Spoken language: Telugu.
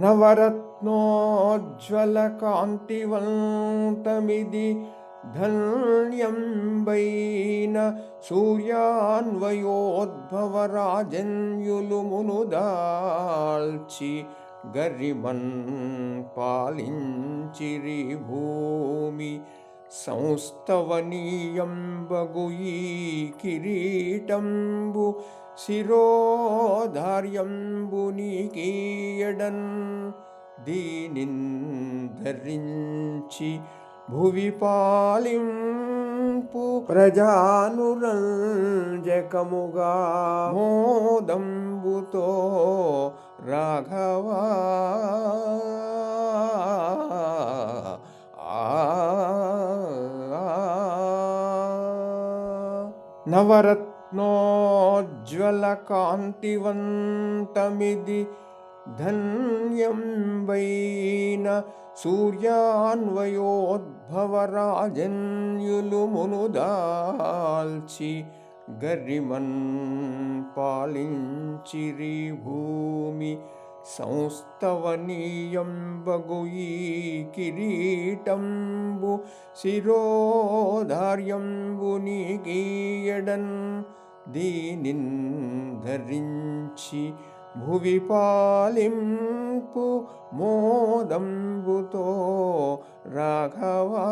నవరత్నోజ్వలకాంతివంతమిది ధన్యంబైన సూర్యాన్వయోద్భవరాజన్యులు మునుదాల్చి గరిమన్ పాలించిరి భూమి సంస్తవనీయంబగు ఈ కిరీటంబు శిరోధార్యంబు నీకీయడన్. దీనిన్ ధరించి భువి పాలింపు ప్రజానురంజకముగా మోదంబుతో రాఘవా नवरत्नोज्ज्वलकान्तिवन्तमिति धन्यं वै न चि गरिमन् पालिञ्चिरिभूमि సంస్థవనీయంబగు ఈ కిరీటంబు శిరోధార్యంబు నీకీయడన్ దీనిన్ ధరించి భువి పాలింపు మోదంబుతో రాఘవా